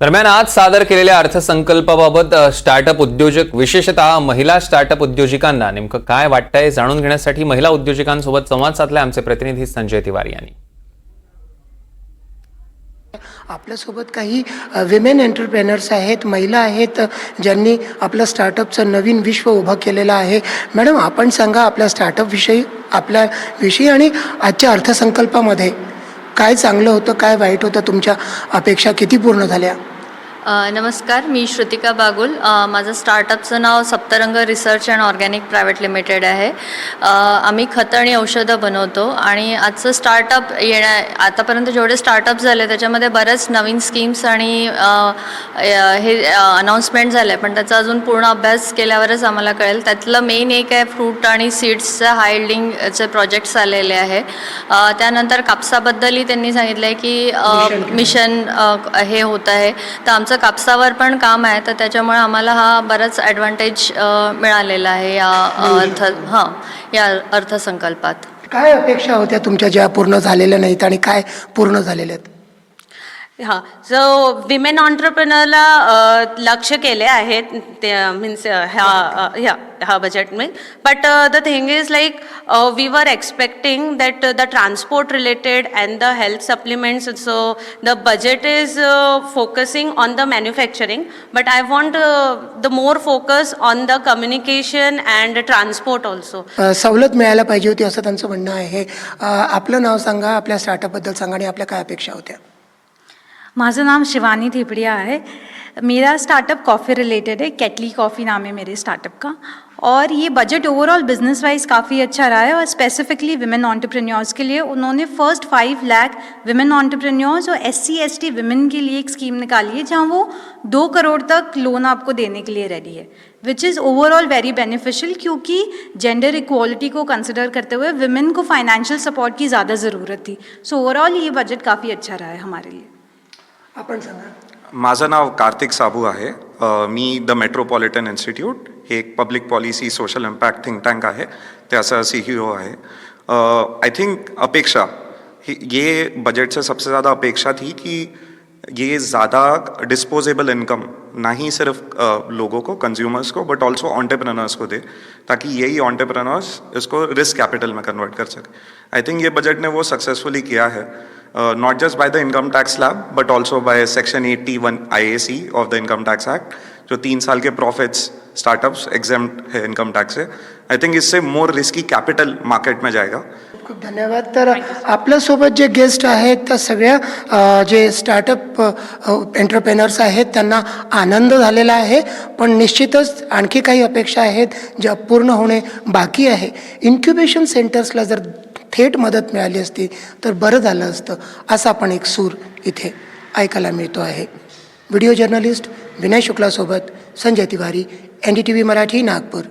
दरम्यान आज सादर केलेल्या अर्थसंकल्पाबाबत स्टार्टअप उद्योजक विशेषतः महिला स्टार्टअप उद्योजिकांना नेमकं काय वाटतंय जाणून घेण्यासाठी महिला उद्योजकांसोबत संवाद साधला आमचे प्रतिनिधी संजय तिवारी यांनी. आपल्यासोबत काही विमेन एंटरप्रेनर्स आहेत महिला आहेत ज्यांनी आपलं स्टार्टअपचं नवीन विश्व उभं केलेलं आहे. मॅडम आपण सांगा आपल्या स्टार्टअपविषयी आपल्याविषयी आणि आजच्या अर्थसंकल्पामध्ये काय चांगलं होतं काय वाईट होतं तुमच्या अपेक्षा किती पूर्ण झाल्या? नमस्कार मी श्रुतिका बागुल. माझं स्टार्टअपचं नाव Saptarang research and organic private limited आहे. आम्ही खतं आणि औषधं बनवतो आणि आजचं स्टार्टअप येण्या आतापर्यंत जेवढे स्टार्टअप झाले त्याच्यामध्ये बऱ्याच नवीन स्कीम्स आणि हे अनाऊन्समेंट झालं आहे पण त्याचा अजून पूर्ण अभ्यास केल्यावरच आम्हाला कळेल. त्यातलं मेन एक आहे फ्रूट आणि सीड्सचं हायल्डिंगचे प्रोजेक्ट्स आलेले आहे. त्यानंतर कापसाबद्दलही त्यांनी सांगितलं आहे की मिशन. हे होत आहे. तर आमचं कापसावर पण काम आहे तर त्याच्यामुळे आम्हाला हा बराच ॲडव्हान्टेज मिळालेला आहे या अर्थ हां या अर्थसंकल्पात. काय अपेक्षा होत्या तुमच्या ज्या पूर्ण झालेल्या नाहीत आणि काय पूर्ण झालेल्या आहेत? हां. सो विमेन ऑन्टरप्रनरला लक्ष केले आहेत. ते मीन्स ह्या अ, ह्या ह्या मी but the thing is like we were expecting that the transport related and the health supplements so the budget is focusing on the manufacturing but I want the more focus on the communication and transport also सवलत मिळायला पाहिजे होती असं त्यांचं म्हणणं आहे. आपलं नाव सांगा आपल्या स्टार्टअपबद्दल सांगा आणि आपल्या काय अपेक्षा होत्या? माझं नाम शिवानी थिपड़िया है मेरा स्टार्टअप कॉफ़ी रिलेटेड है कैटली कॉफ़ी नाम है मेरे स्टार्टअप का. और ये बजट ओवरऑल बिज़नेस वाइज काफ़ी अच्छा रहा है और स्पेसिफिकली विमेन ऑन्टरप्रेन्योर्स के लिए उन्होंने first five lakh women entrepreneurs और S C S T women के लिए एक स्कीम निकाली है, जहाँ वो दो करोड़ तक लोन आपको देने के लिए रेडी है which is overall very beneficial क्योंकि जेंडर इक्वालिटी को कंसिडर करते हुए विमेन को फाइनेंशियल सपोर्ट की ज़्यादा ज़रूरत थी. सो ओवरऑल ये बजट काफ़ी अच्छा रहा है हमारे लिए. आपण सांगा. माझं नाव कार्तिक साबू आहे. मी द मेट्रोपॉलिटन इन्स्टिट्यूट हे एक public policy social impact think tank आहे. त्याचा सी ई ओ आहे. आई थिंक अपेक्षा ये बजट से सबसे ज़्यादा अपेक्षा थी कि ये ज़्यादा डिस्पोजेबल इनकम ना ही सिर्फ़ लोगों को कंज्यूमर्स को बट ऑल्सो ऑन्टरप्रनर्स को दे, ताकि यही ऑन्टरप्रनर्स इसको रिस्क कैपिटल में कन्वर्ट कर सके. आई थिंक ये बजट ने वो सक्सेसफुली किया है. Not just by the the income tax but also by section Section one IAC A C of the Act. जो तीन साल के प्रॉफिट्स स्टार्टअप्स एग्जाम है इनकम टैक्स से। आई थिंक इससे मोर रिस्की कैपिटल मार्केट में जाएगा। खूप धन्यवाद. तर आपल्यासोबत जे गेस्ट आहेत त्या सगळ्या जे स्टार्टअप एंटरप्रेनर्स आहेत त्यांना आनंद झालेला आहे. पण निश्चितच आणखी काही अपेक्षा आहेत ज्या पूर्ण होणे बाकी आहे. इन्क्युबेशन सेंटर्सला जर थेट मदत मिळाली असती तर बरं झालं असतं असा पण एक सूर इथे ऐकायला मिळतो आहे. Video journalist Vinay शुक्लासोबत Sanjay Tiwari N D T V Marathi Nagpur.